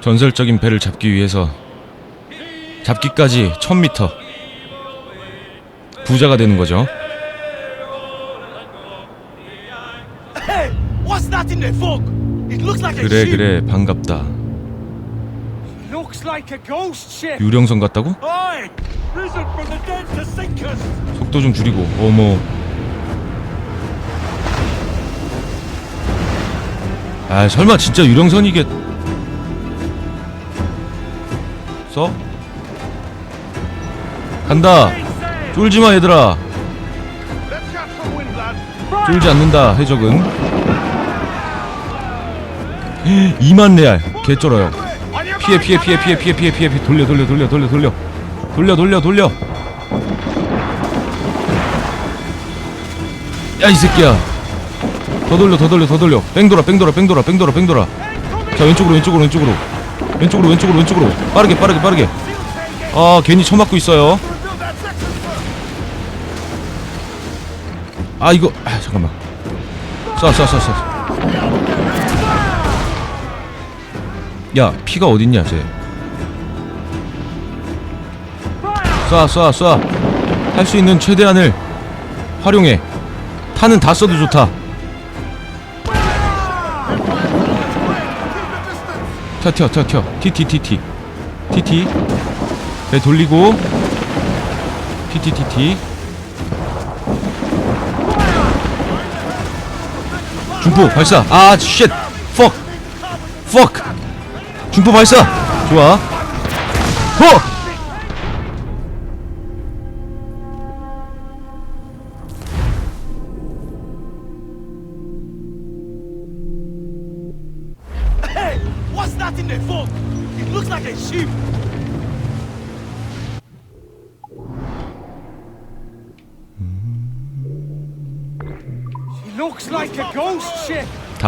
전설적인 배를 잡기 위해서 잡기까지 1000m 부자가 되는 거죠. 그래. 그래 반갑다. 유령선 같다고? 속도 좀 줄이고 어머 아 설마 진짜 유령선이겠 써? 간다. 쫄지마 얘들아. 쫄지 않는다 해적은. 2만 레알. 개쩔어요. 피해 피해 피해 피해 피해 피해 피해. 돌려 돌려 돌려 돌려 돌려. 돌려 돌려 돌려. 야 이 새끼야. 더 돌려 더 돌려 더 돌려. 뺑 돌아 뺑 돌아 뺑 돌아 뺑 돌아 뺑 돌아. 자 왼쪽으로 왼쪽으로 왼쪽으로 왼쪽으로 왼쪽으로 왼쪽으로. 빠르게 빠르게 빠르게. 아 괜히 처맞고 있어요. 아 이거 아 잠깐만. 쏴쏴쏴쏴. 야 피가 어딨냐 쟤. 쏴쏴 쏴. 할 수 있는 최대한을 활용해. 탄은 다 써도 좋다 튀어 튀어 튀어 튀어 티티티티 티티 배 돌리고 티티티티 중포 발사 아 쉣! 퍽! 퍽! 중포 발사! 좋아 호!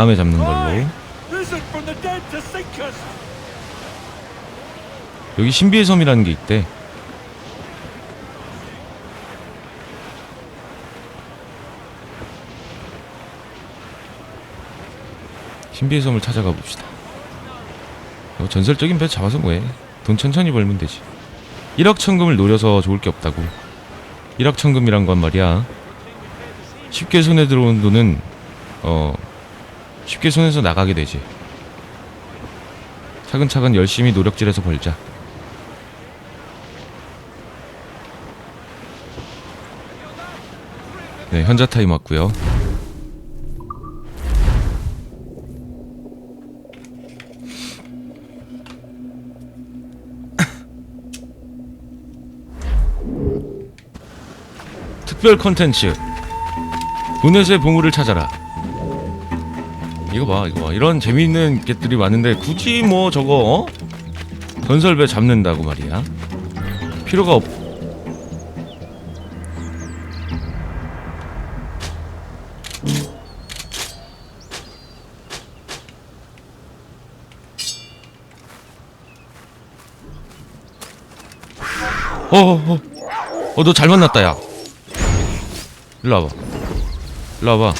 다음에 잡는 걸로. 여기 신비의 섬이라는 게 있대. 신비의 섬을 찾아가 봅시다. 어, 전설적인 배 잡아서 뭐해? 돈 천천히 벌면 되지. 1억 천금을 노려서 좋을 게 없다고. 1억 천금이란 건 말이야. 쉽게 손에 들어온 돈은 어 쉽게 손에서 나가게 되지. 차근차근 열심히 노력질해서 벌자. 네 현자 타임 왔고요. 특별 컨텐츠. 보넷의 보물을 찾아라 이거 봐 이거 봐. 이런 재미있는 get들이 많은데 굳이 뭐 저거 어? 전설배 잡는다고 말이야. 필요가 없 어어어. 어, 너 잘 만났다 야. 일로 와봐. 일로 와봐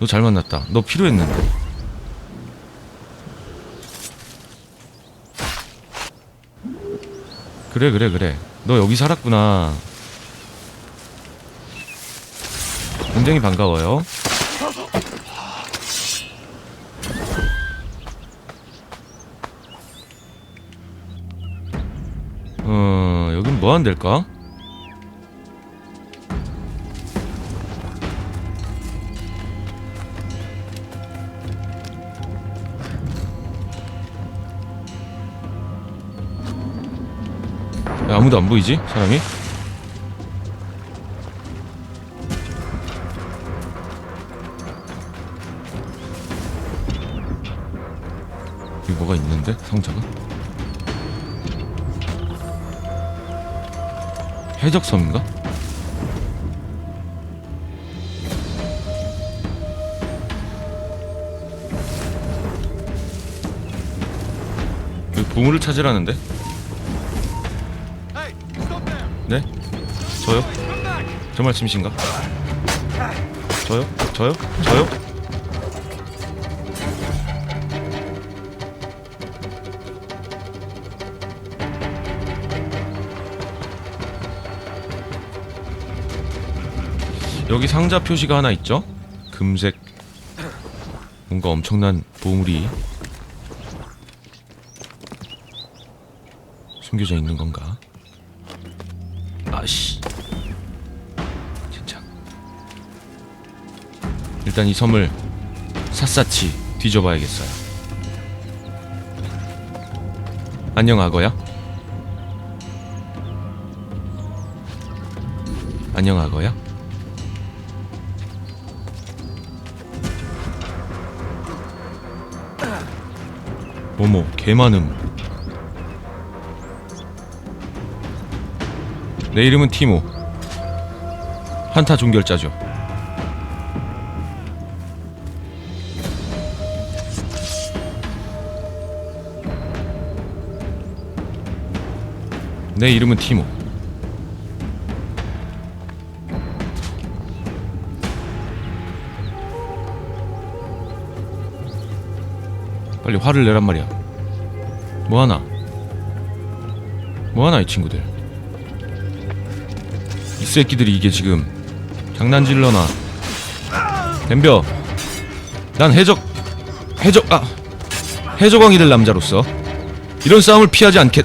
너 잘 만났다. 너 필요했는데. 그래 그래 그래. 너 여기 살았구나. 굉장히 반가워요. 어 여긴 뭐 하면 될까? 아무도 안 보이지? 사람이? 여기 뭐가 있는데? 상자가? 해적섬인가? 여기 보물을 찾으라는데? 저요? 저 말씀이신가? 저요? 저요? 저요? 여기 상자 표시가 하나 있죠? 금색 뭔가 엄청난 보물이 숨겨져 있는 건가? 아씨. 진짜. 일단 이 섬을 샅샅이 뒤져봐야겠어요. 안녕 악어야. 안녕 악어야. 어머 개 많음 내 이름은 티모. 한타 종결자죠. 내 이름은 티모. 빨리 화를 내란 말이야. 뭐하나? 뭐하나 이 친구들 이 새끼들이 이게 지금 장난질러나? 덤벼. 난 해적 해적 아 해적왕이 될 남자로서 이런 싸움을 피하지 않겠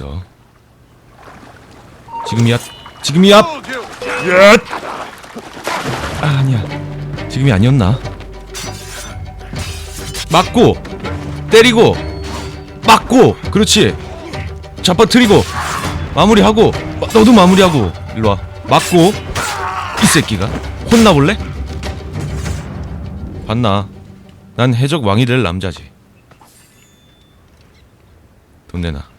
있어. 지금이야. 지금이야. 야! 아 아니야. 지금이 아니었나? 맞고 때리고 맞고 그렇지. 잡아뜨리고 마무리하고 마- 너도 마무리하고 일로 와. 맞고 이 새끼가 혼나 볼래? 봤나? 난 해적 왕이 될 남자지. 돈 내놔.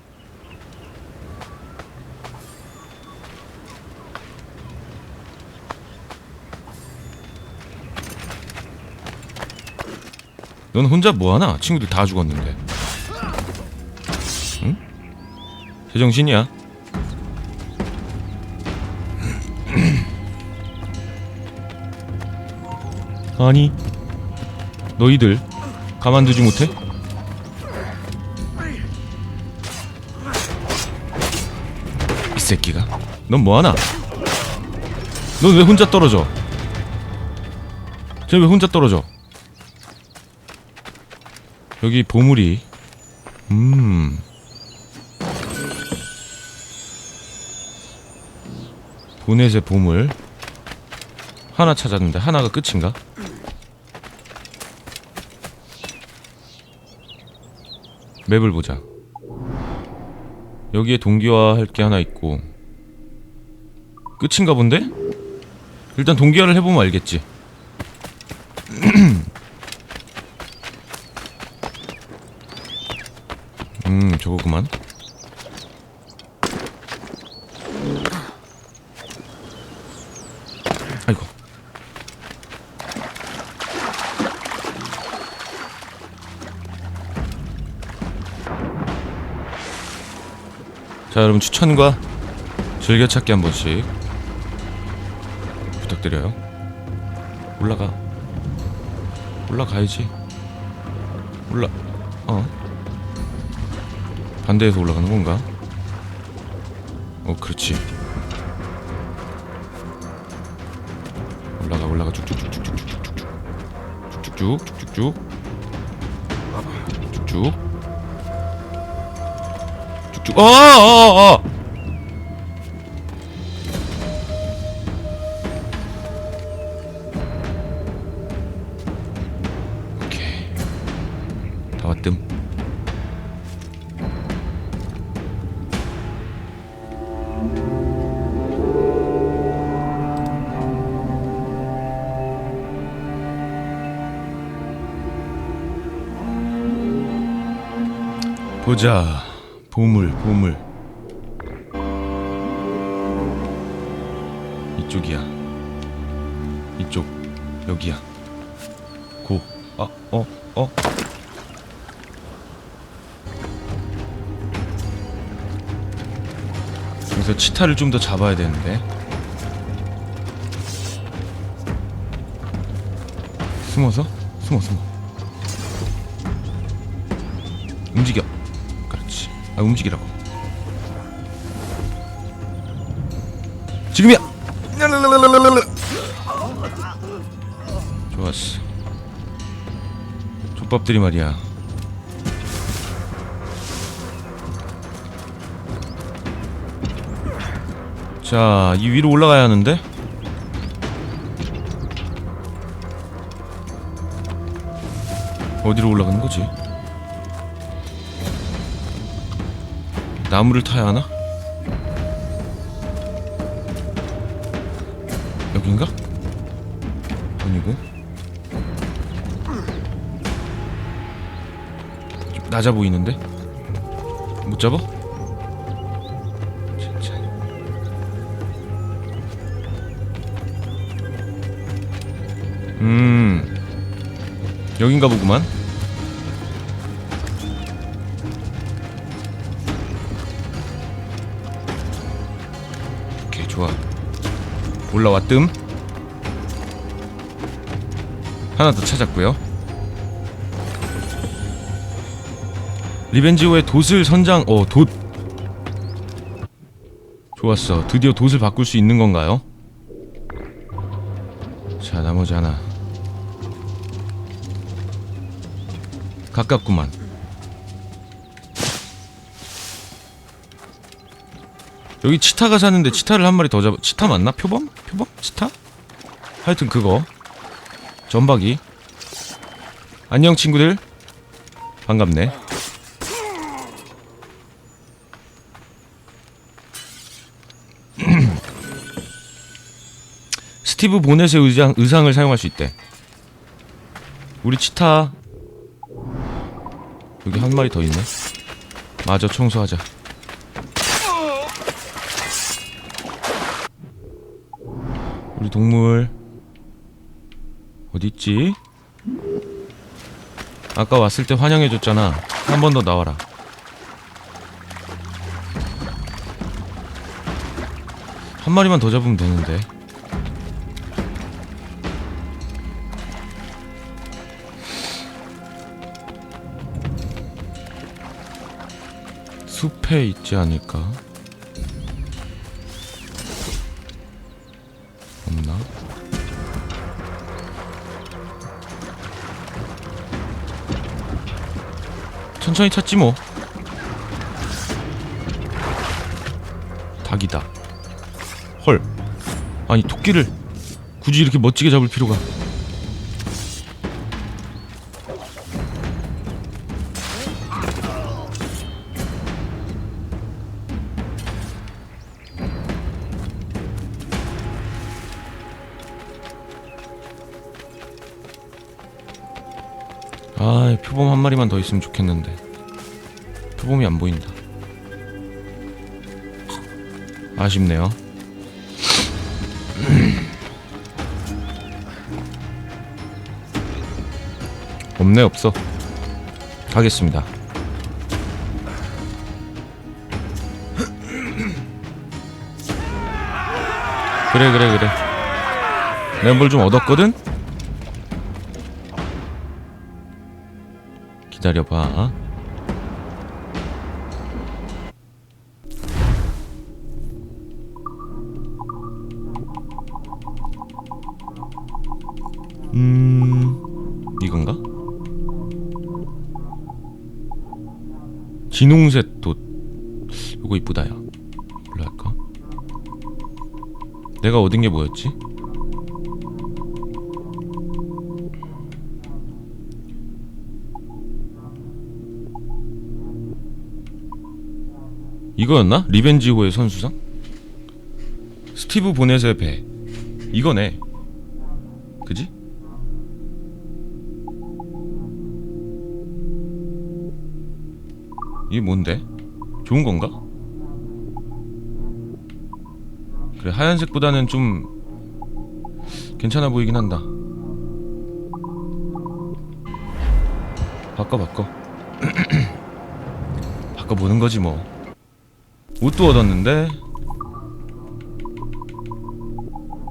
넌 혼자 뭐하나? 친구들 다 죽었는데. 응? 제정신이야? 아니, 너희들 가만두지 못해? 이 새끼가 넌 뭐하나? 넌 왜 혼자 떨어져? 쟤 왜 혼자 떨어져? 여기 보물이. 음. 보넷의 보물. 하나 찾았는데 하나가 끝인가? 맵을 보자. 여기에 동기화할 게 하나 있고. 끝인가 본데? 일단 동기화를 해보면 알겠지 음 저거구만. 아이고. 자 여러분 추천과 즐겨찾기 한 번씩 부탁드려요. 올라가. 올라가야지. 올라 어 반대에서 올라가는 건가? 어 그렇지. 올라가 올라가. 쭉쭉쭉쭉쭉쭉쭉 쭉쭉 쭉쭉. 쭉쭉 어어어 오 보자 보물 보물 이쪽이야 이쪽 여기야 아, 어, 어. 그래서 치타를 좀 더 잡아야 되는데. 숨어서? 숨어, 숨어. 아, 움직이라고. 지금이야! 좋았어. 족밥들이 말이야. 자, 이 위로 올라가야 하는데. 어디로 올라가는 거지? 나무를 타야 하나? 여긴가? 아니고 좀 낮아 보이는데? 못 잡아? 진짜 음 여긴가 보구만 올라왔뜸 하나 더 찾았고요. 리벤지오의 돛을 선장 어돛. 좋았어. 드디어 돛을 바꿀 수 있는 건가요? 자 나머지 하나. 가깝구만 여기 치타가 사는데 치타를 한 마리 더 잡아 치타 맞나? 표범? 표범? 치타? 하여튼 그거 전박이 안녕 친구들 반갑네 스티브 보넷의 의장, 의상을 사용할 수 있대 우리 치타 여기 한 마리 더 있네 마저 청소하자 우리 동물 어디 있지? 아까 왔을 때 환영해줬잖아. 한 번 더 나와라. 한 마리만 더 잡으면 되는데. 숲에 있지 않을까? 천천히 찾지 뭐. 닭이다. 헐. 아니 토끼를 굳이 이렇게 멋지게 잡을 필요가. 아, 표범 한 마리만 더 있으면 좋겠는데. 표범이 안 보인다. 아쉽네요. 없네 없어. 가겠습니다. 그래 그래 그래. 내가 뭘 좀 얻었거든? 기다려봐. 음, 이건가? 진홍색 돛. 이거 이쁘다 야. 뭘로 할까? 내가 얻은 게 뭐였지? 이거였나? 리벤지호의 선수상? 스티브 보넷의 배 이거네 그지? 이게 뭔데? 좋은 건가? 그래 하얀색보다는 좀 괜찮아 보이긴 한다 바꿔 바꿔 바꿔보는 거지 뭐 옷도 얻었는데?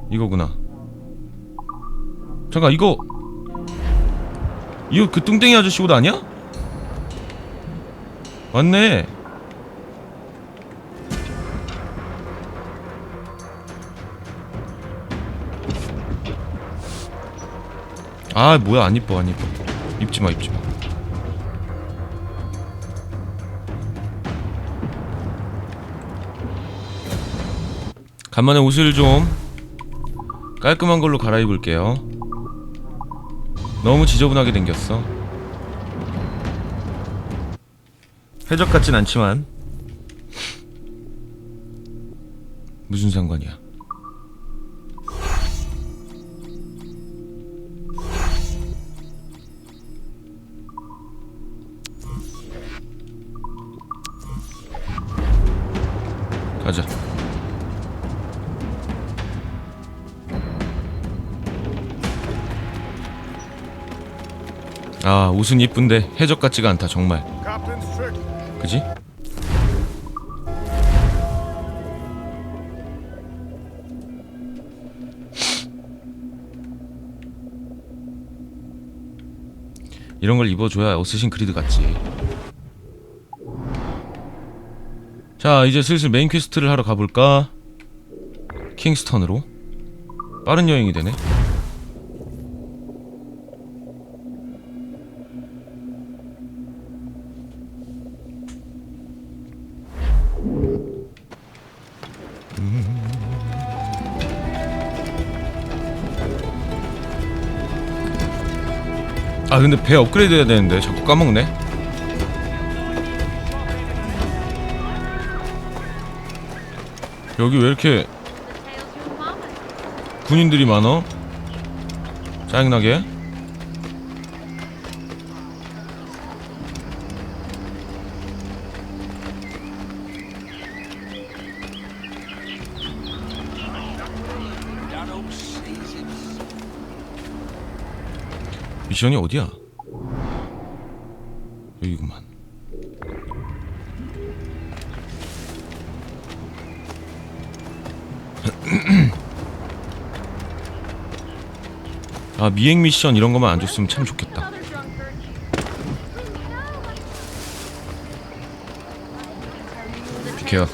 이거구나. 잠깐 이거. 이거 그 뚱땡이 아저씨 옷 아니야? 맞네. 아 뭐야. 안 이뻐 안 이뻐. 입지마 입지마 간만에 옷을 좀 깔끔한 걸로 갈아입을게요. 너무 지저분하게 생겼어. 해적 같진 않지만. 무슨 상관이야? 가자 아 옷은 이쁜데 해적 같지가 않다 정말. 그지? 이런 걸 입어줘야 어쌔신 크리드 같지 자 이제 슬슬 메인 퀘스트를 하러 가볼까 킹스턴으로 빠른 여행이 되네 근데 배 업그레이드 해야 되는데. 자꾸 까먹네. 여기 왜 이렇게 군인들이 많어? 짜증나게 미션이 어디야? 여기구만. 아 미행 미션 이런 거만 안 줬으면 참 좋겠다. 비켜요.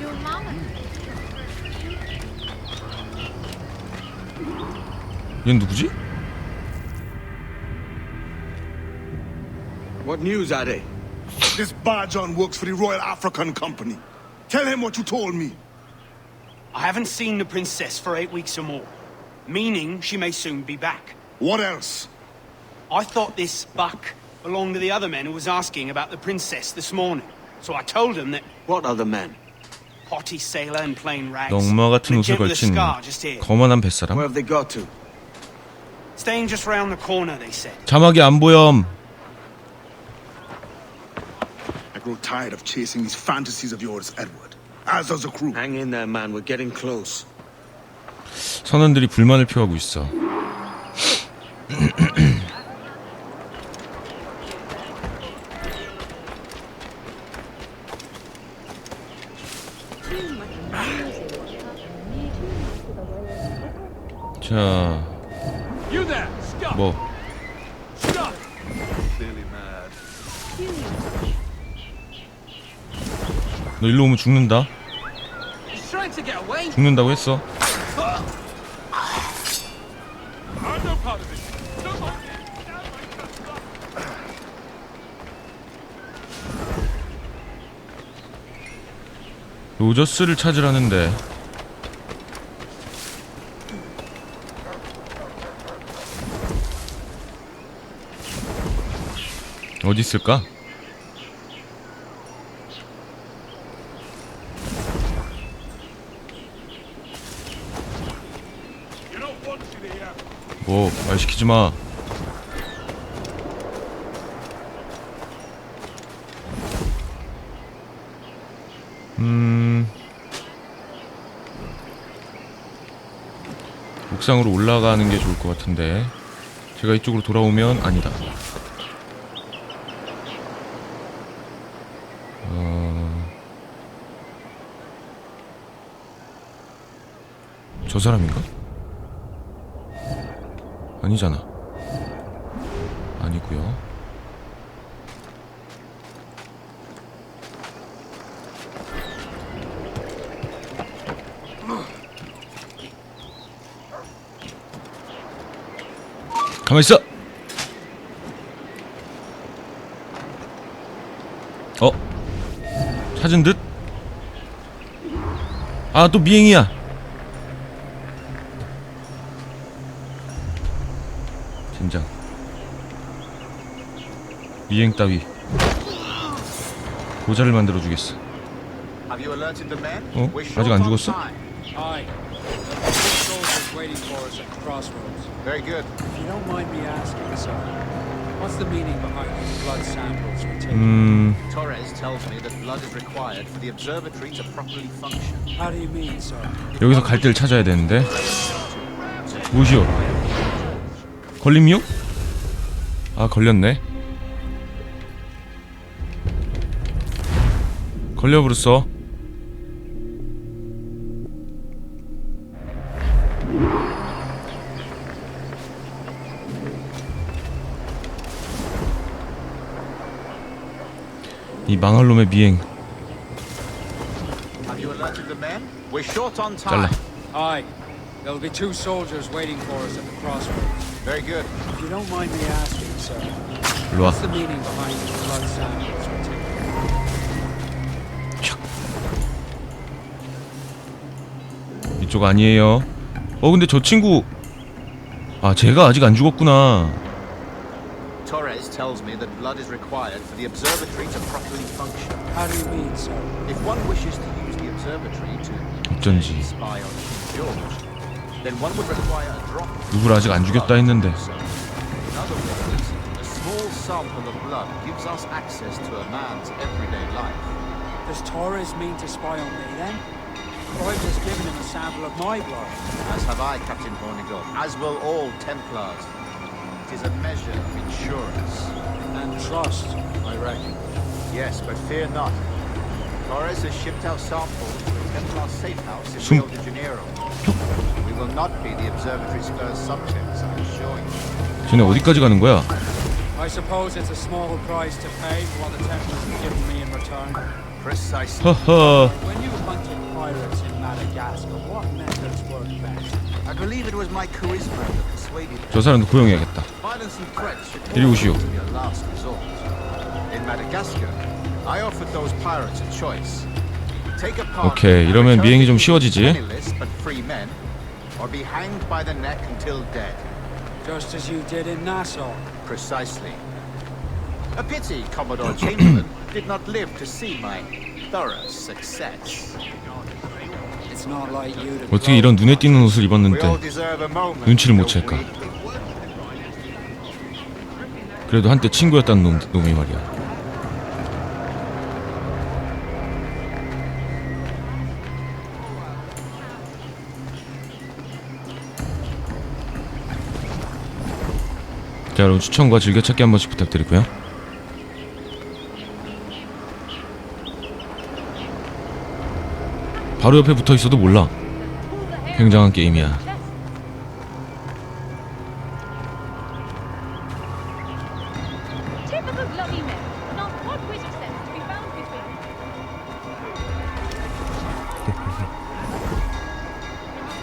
얘는 누구지? What news are they? This Barjon works for the Royal African Company. Tell him what you told me. I haven't seen the princess for eight weeks or more, meaning she may soon be back. What else? I thought this buck belonged to the other men who was asking about the princess this morning. So I told him that What other men? potty sailor in plain rags. 너 같은 and a 옷을 gent with a 걸친 scar just here. 거만한 뱃사람? Where have they got to? Staying just round the corner, they said. 자막이 안 보염. Grow tired of chasing these fantasies of yours, Edward. As does the crew. Hang in there, man. We're getting close. 선원들이 불만을 표하고 있어. 자! 뭐! 너 일로 오면 죽는다. 죽는다고 했어. 로저스를 찾으라는데. 어디 있을까? You don't want to here! 뭐 말 시키지 마. 음. 옥상으로 올라가는 게 좋을 것 같은데 제가 이쪽으로 돌아오면 아니다. 어... 저 사람인가? 아니잖아. 아니고요. 가만 있어. 어? 찾은 듯? 아, 또 미행이야. 진장. 미행 따위. 고자를 만들어 주겠어. 어? 아직 안 죽었어? 음? 여기서 갈 데를 찾아야 되는데. 무시오. 걸림이요? 아, 걸렸네. 걸려버렸어. 이 망할 놈의 미행 Have you alerted the men? We're short on 잘라. time. Aye. There'll be two soldiers waiting for us at the crossroads. Very good. If you don't mind me asking, sir, what's the meaning behind these blood samples 이쪽 아니에요. 어 근데 저 친구 아 제가 아직 안 죽었구나. Torres tells me that blood is required for the observatory to properly function. How do you mean, sir? If one wishes to use the observatory to 어쩐지 spy on King George, then one would require a drop of 누굴 아직 안 죽였다 했는데 So, in other words, a small sample of blood gives us access to a man's everyday life. Does Torres mean to spy on me then? But I've just given him a sample of my blood. As have I, Captain Hornigold, as will all Templars. It is a measure of insurance. And trust, I reckon. Yes, but fear not. Torres has shipped our samples to a Templar safe house in Sum- Rio de Janeiro. We will not be the observatory's first subjects, I assure you. 쟤네 어디까지 가는 거야? I suppose it's a small price to pay for what the Templars have given me in return. Precisely. pirates in Madagascar, what methods worked best? I believe it was my charisma that persuaded 저 사람도 고용해야겠다. Violence and threats should 이리 오시오. always be a last resort. In Madagascar, I offered those pirates a choice. Take a part 오케이, and 이러면 return 미행이 to 좀 the 쉬워지지. penniless but free men, or be hanged by the neck until dead. Just as you did in Nassau. Precisely. A pity Commodore Chamberlain did not live to see my thorough success. 어떻게 이런 눈에 띄는 옷을 입었는데. 눈치를 못 챌까? 그래도 한때 친구였다는 놈, 놈이 말이야. 자 여러분 추천과 즐겨찾기 한 번씩 부탁드리고요. 바로 옆에 붙어 있어도 몰라. 굉장한 게임이야.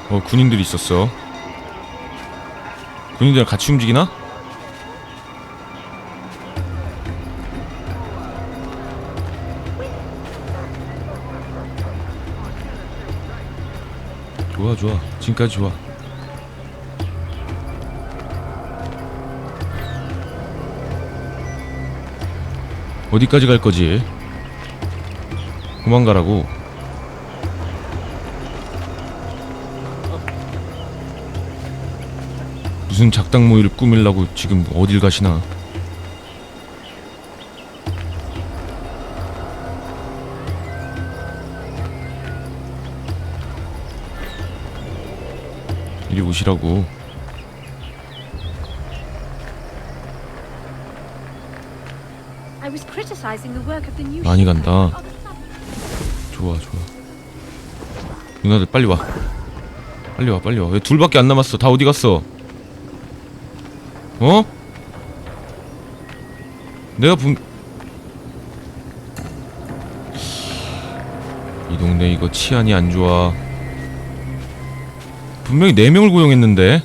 어 군인들이 있었어. 군인들이랑 같이 움직이나? 좋아 좋아 지금까지 좋아 어디까지 갈 거지? 도망가라고 무슨 작당 모의를 꾸밀라고 지금 어딜 가시나? 오시라고. 많이. 간다. 좋아 좋아 누나들 빨리 와 빨리 와 빨리 와 왜 둘밖에 안 남았어 다 어디 갔어 어? 내가 분... 이 동네 이거 치안이 안 좋아 분명히 4명을 고용했는데.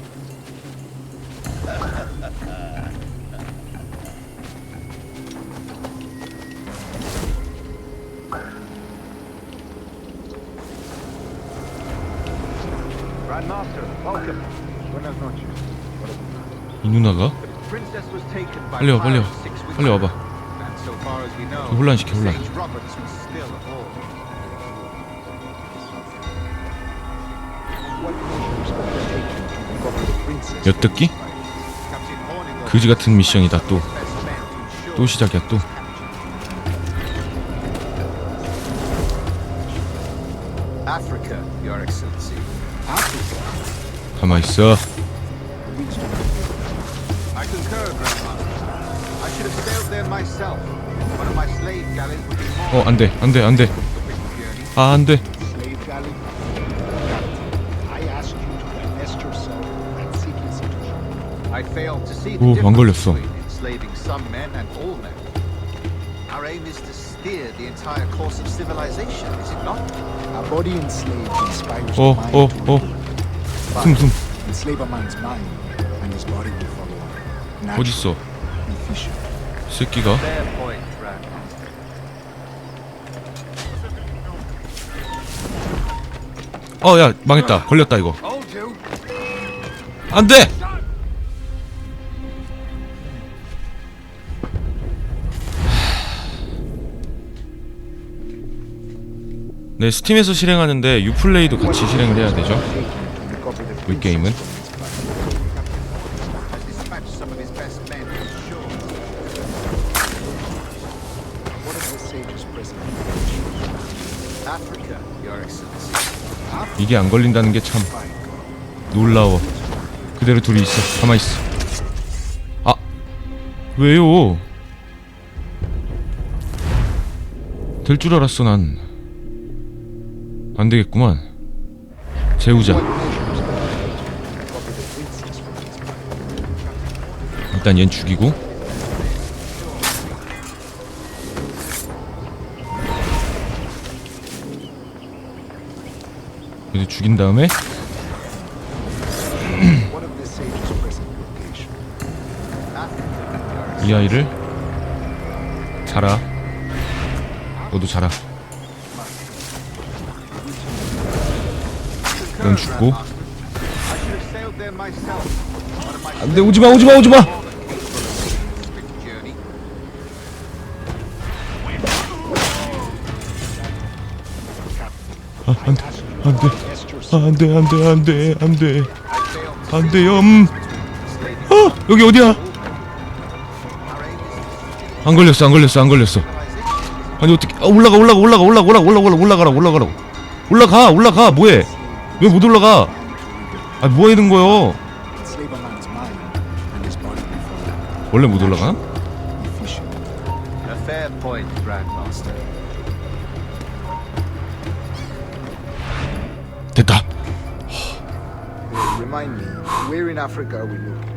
이 누나가 빨리 와 빨리 와 빨리 와봐 혼란시켜, 혼란. 엿듣기? 그지 같은 미션이다 또 또 시작이야 또. 가만 있어 어 안돼 안돼 안돼. 아 안돼 오, 안 걸렸어. between enslaving some men and all men. Our aim is to steer the entire course of civilization, is it not? A body enslaved inspires 어, the mind 어, to 어. rule. But 숨숨 enslave a man's mind, and his body will follow. Naturally, 어딨어 efficient. 이 새끼가 Fair point, Grandmaster. 어야 망했다 걸렸다 이거 Hold you. 안 돼 네 스팀에서 실행하는데 유플레이도 같이 실행을 해야 되죠 이 게임은. 이게 안 걸린다는 게 참 놀라워 그대로 둘이 있어 가만히 있어 아 왜요 될 줄 알았어 난 안 되겠구만. 재우자. 일단 얜 죽이고. 그래서 죽인 다음에? 이 아이를 자라. 너도 자라 넌 죽고. 안돼 오지마 오지마 오지마! quick journey. 아, 안돼 안돼. 안돼 안돼 안돼 안돼. 안돼요 음. 아 여기 어디야? 안 걸렸어 안 걸렸어 안 걸렸어. 아니 어떻게 아, 올라가 올라가 올라가 올라가 올라가 올라가 올라가라 올라가라 올라가 올라가 뭐해 왜 못 올라가 아 뭐해 있는 거요. 원래 못 올라가. 됐다 Remind me, where in Africa are we looking?